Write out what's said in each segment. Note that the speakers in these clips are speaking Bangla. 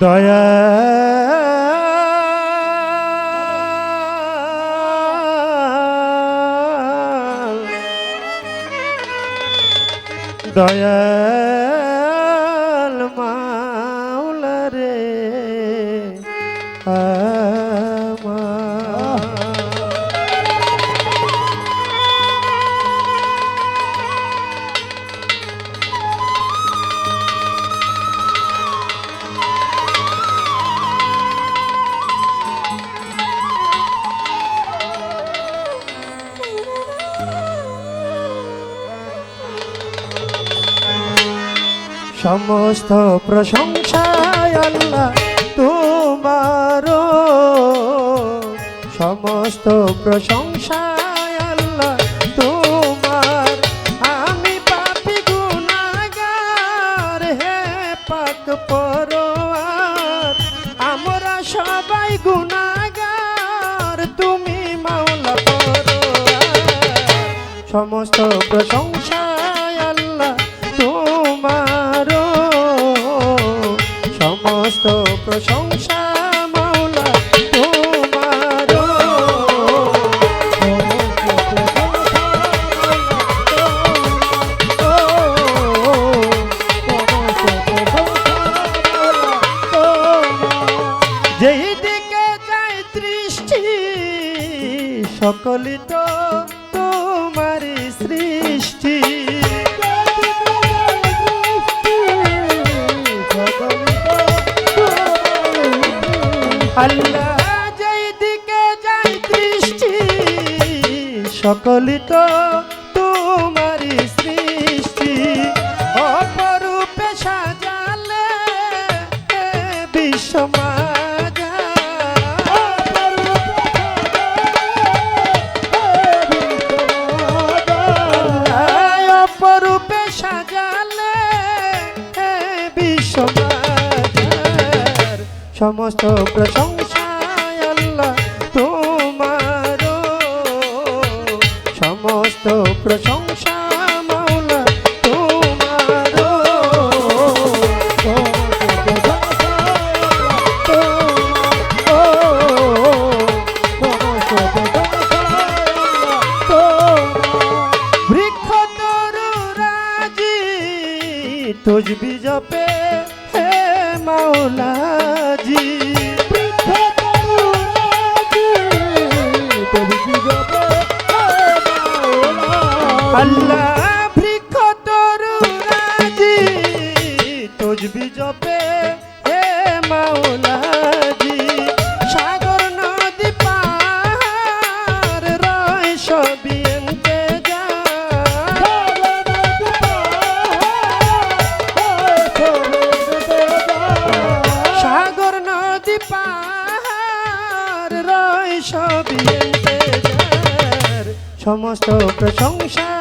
দয়া। দয়া। সমস্ত প্রশংসায় আল্লাহ তোমার সমস্ত প্রশংসা কদলিত তোমার সৃষ্টি। সকলিত তোমার সৃষ্টি। অপরূপে সাজালে বিশ্বমা সমস্ত প্রশংসায় আল্লাহ তোমার সমস্ত প্রশংসা সবই সমস্ত প্রশংসা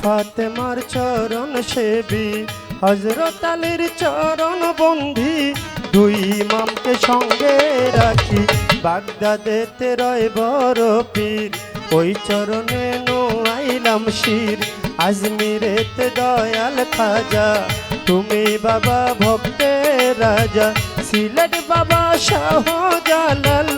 ফাতেমার চরণ সেবী হজরত আলীর চরণ বন্ধি দুই ইমামকে সঙ্গে রাখি, বাগদাদেতে রয় বড় পীর। ওই চরণে নোয়াইলাম শির, আজমিরেতে দয়াল খাজা। তুমি বাবা ভক্তের রাজা, সিলেট বাবা শাহ জালাল।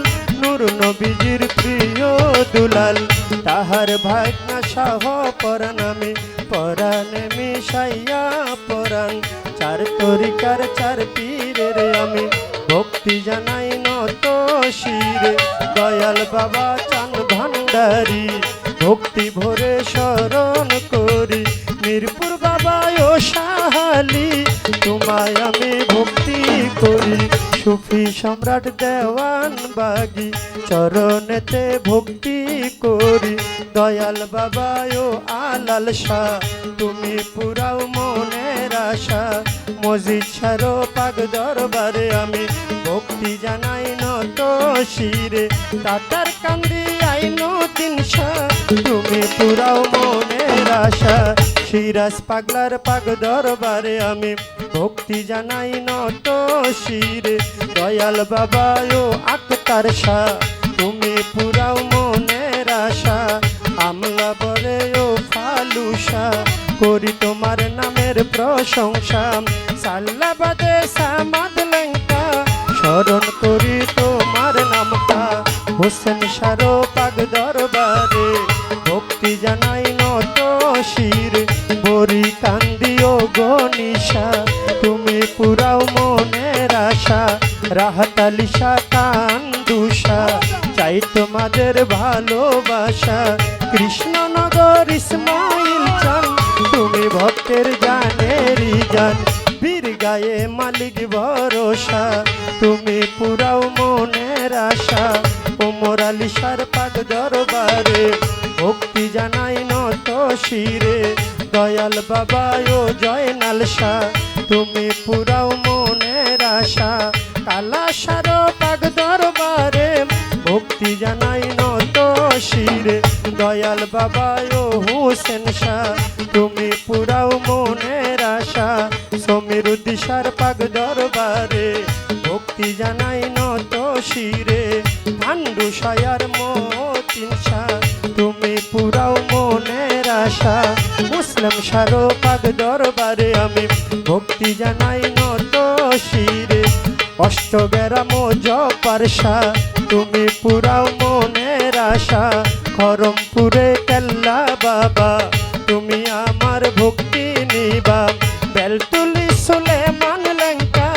নবীজির প্রিয় দুলাল। তাহার ভাগনা শাহ পরানামে, পরাণে মিশাইয়া পরাণ। চার তরিকার চার পীরের আমি ভক্তি জানাই নত শিরে। দয়াল বাবা চান ভান্ডারি ভক্তি ভরে স্মরণ করি। মিরপুর বাবা ও সাহালি, তোমায় আমি ভক্তি করি। সুফি সম্রাট দেওয়ান বাগি, চরণেতে ভক্তি করি। দয়াল বাবা ও আলাল শাহ, তুমি পুরাও মনের আশা। মসজিদ সারো পাক দরবারে, আমি ভক্তি জানাই নত শিরে। তাতার কান্দি আইনো দিন তুমি পুরাও মনের আশা। সিরাজ পাগলার পাগ দরবারে আমি ভক্তি জানাই নত শিরে। দয়াল বাবা, ও আক্তার শাহ তুমি পুরাও মনের আশা। আমলা বলে, ও ফালুসা, করি তোমার নামের প্রশংসা। সাল্লাবাদে সামাদ লেঙ্কা, স্মরণ করি তোমার নামটা। হোসেন সারো পাগ ওমর আলিশার পাক দরবারে, ভক্তি জানাই নত শিরে। দয়াল বাবা, ও জয়নাল শাহ তুমি পুরাও মনের আশা। কালা সার পাক দরবারে, ভক্তি জানাই নত শিরে। দয়াল বাবা, ও হুসেন শাহ, তুমি পুরাও মনের আশা। সমীর দিশার পাক দরবারে, ভক্তি জানাই নত শিরে। ভান্ডু সায়ার মতিন তুমি পুরাও মনের আশা। মুসলিম সারো পাক দরবারে আমি ভক্তি জানাই নত শিরে। অষ্টগ্রাম জপারসা তুমি পুরাও মনের আশা। খরমপুরে কেল্লা বাবা, তুমি আমার ভক্তি নিবা। বেলতুলি সুলেমান লেঙ্কা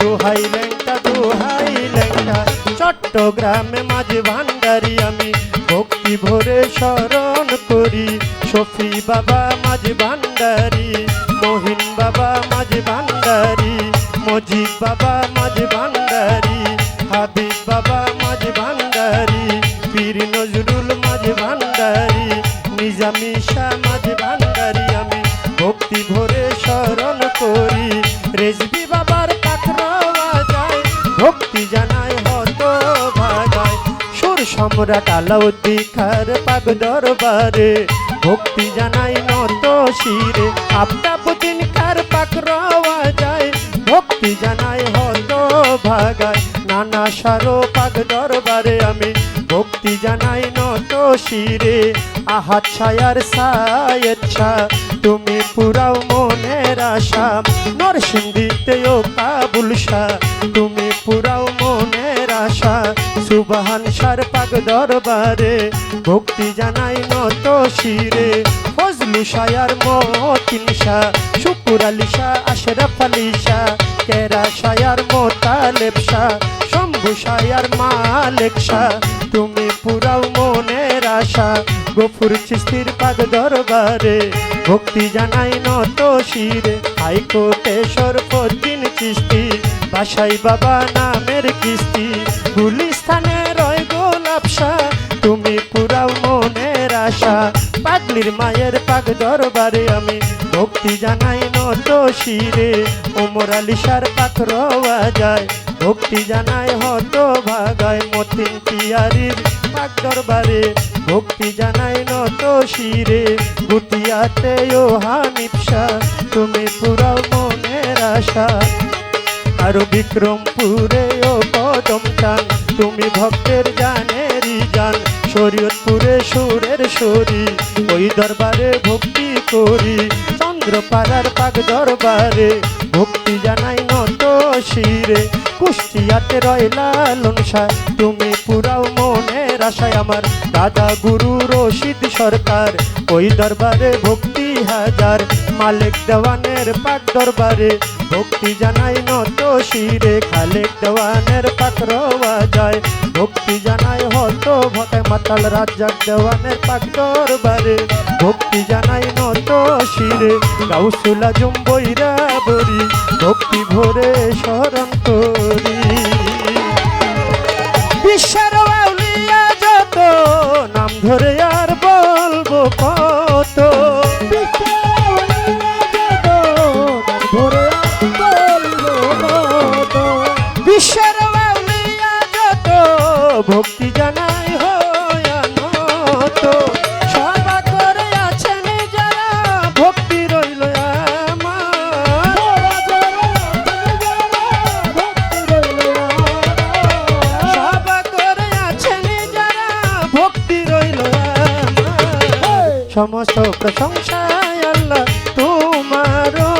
দোহাই লেঙ্কা দোহাই লেঙ্কা চট্টগ্রামে মাঝে ভান্ডারি আমি ভক্তি ভরে স্মরণ করি। সফি বাবা মাঝে ভান্ডারি, মহিন বাবা মাঝে ভান্ডারি, মজিদ বাবা সুর সম্রাট আলাউদ্দিখার পাগ দরবারে ভক্তি জানাই নত শিরে। আফতাবুদ্দিন কার পাক রওয়া যায়, ভক্তি জানাই হত ভাগায়। নানা সারো পাক দরবারে আমি ভক্তি জানাই নত শিরে। আহাত ছায়ার সায়েচ্ছা তুমি পুরাও মনের আশা। নরসিংদীতে ও কাবুল শাহ, তুমি পুরাও মনের আশা। সুবাহান সার পাক দরবারে, ভক্তি জানাই নত শিরে। ফজলু শায়ার মতিন শুকুর আলী শাহ, আশরাফ আলী শাহ, কেরা শায়ার মোতালেব শম্ভু শায়ার মালেক শাহ। তুমি পুরাও মনের আশা, গফুর চিস্তির পাগ দরবারে। ভক্তি জানাই নত শিরে, হাইকোর্টে সরপদিন চিস্তি বাসাই বাবা নামের কিস্তি গুলিস্থানে রয় গোলাপ শাহ তুমি পুরাও মনের আশা, পাগলির মায়ের পাগ দরবারে আমি ভক্তি জানাই নত শিরে। ওমর আলিশার পাথর যায়, ভক্তি জানাই হত ভাগায় মতিন পিয়ারির পাক দরবারে ভক্তি জানাই নত শিরে। গুটিয়াতে ও হানিপসা তুমি পুরাও মনের আশা। আরও বিক্রমপুরে ও কদম চান তুমি ভক্তের জানেরই জান শরীয়তপুরে সুরের সরি ওই দরবারে ভক্তি করি, চন্দ্রপাড়ার পাক দরবারে। ভক্তি জানাই নত শিরে, কুষ্টিয়াতে রয় লালন তুমি পুরাও মনের আশায় আমার, দাদা গুরু রশিদ সরকার। ওই দরবারে ভক্তি হাজার, মালিক দেওয়ানের পাক দরবারে। ভক্তি জানাই নত শিরে খালেক দেওয়ানের রওয়া যায় ভক্তি জানাই হতো ভটে মাতাল রাজ্জাক দেওয়ানের পাক দরবারে। ভক্তি জানাই নত শিরে, গাউসুলা জুম্বইরা বরি। ভক্তি ভরে স্মরণ করি। বিশ্বের আউলিয়া যত নাম ধরে সমস্ত প্রশংসায় আল্লাহ তোমারও।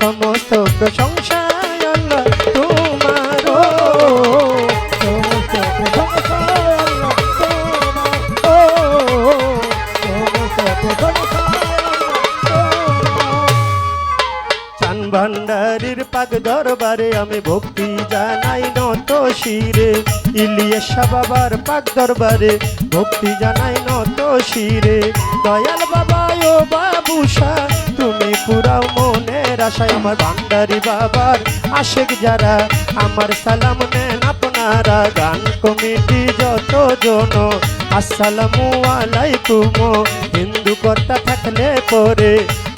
সমস্ত প্রশংসায় আল্লাহ তোমারও। ভান্ডারির পাক দরবারে আমি ভক্তি জানাই নত শিরে। ইলিয়াসা বাবার পাক দরবারে, ভক্তি জানাই নত শিরে। দয়াল বাবা ও বাবুষা তুমি পুরাও মনের আশায় আমার ভান্ডারি বাবার আশেক যারা, আমার সালাম নেন আপনারা। গান কমিটি যত জন আসসালামু আলাইকুম। হিন্দু কর্তা থাকলে পরে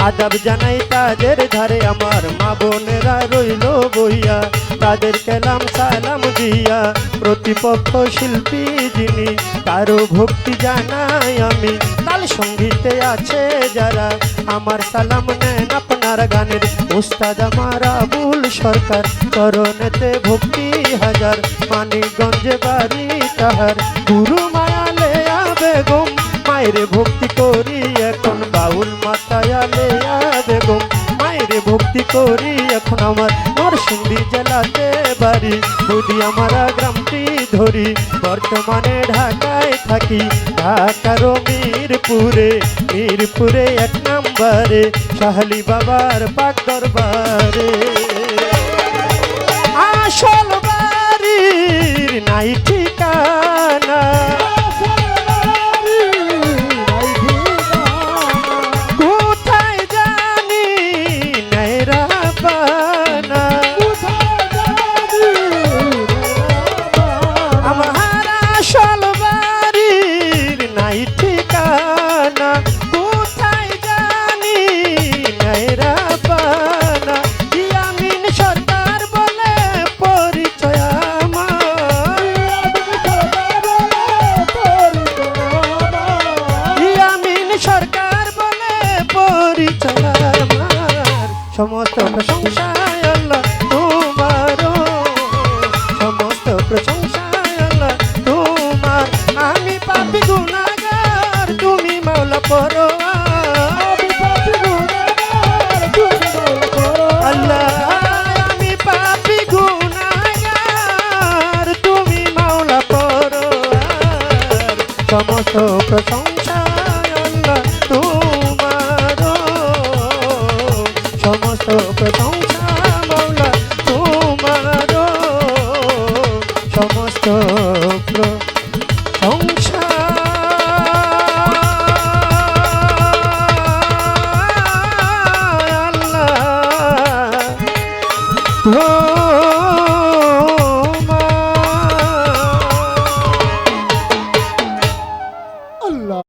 আদাব জানাই তাদের ধারে আমার মা বোনেরা রইল বইয়া, তাদের কেলাম সালাম দিয়া। প্রতিপক্ষ শিল্পী যিনি, কারও ভক্তি জানাই আমি। তাল সঙ্গীতে আছে যারা, আমার সালাম নেন আপনার গানের। উস্তাদ আমার আবুল সরকার, চরণেতে ভক্তি হাজার। মানিকগঞ্জে বাড়ি তাহার, গুরু মায়ালে বেগম, মায়ের ভক্তি করি, এখন বাউল মাতায়ালে বেগম। মায়ের ভক্তি করি, এখন আমার নরসিংদী জেলাতে বাড়ি। বুঝি আমার গ্রামটি ধরি, বর্তমানে ঢাকায় থাকি। ঢাকার মিরপুরে মিরপুরে এক নম্বরে, শাহলি বাবার পাক দরবারে। আসল বাড়ির নাই ঠিকানা। সমস্ত প্রশংসায়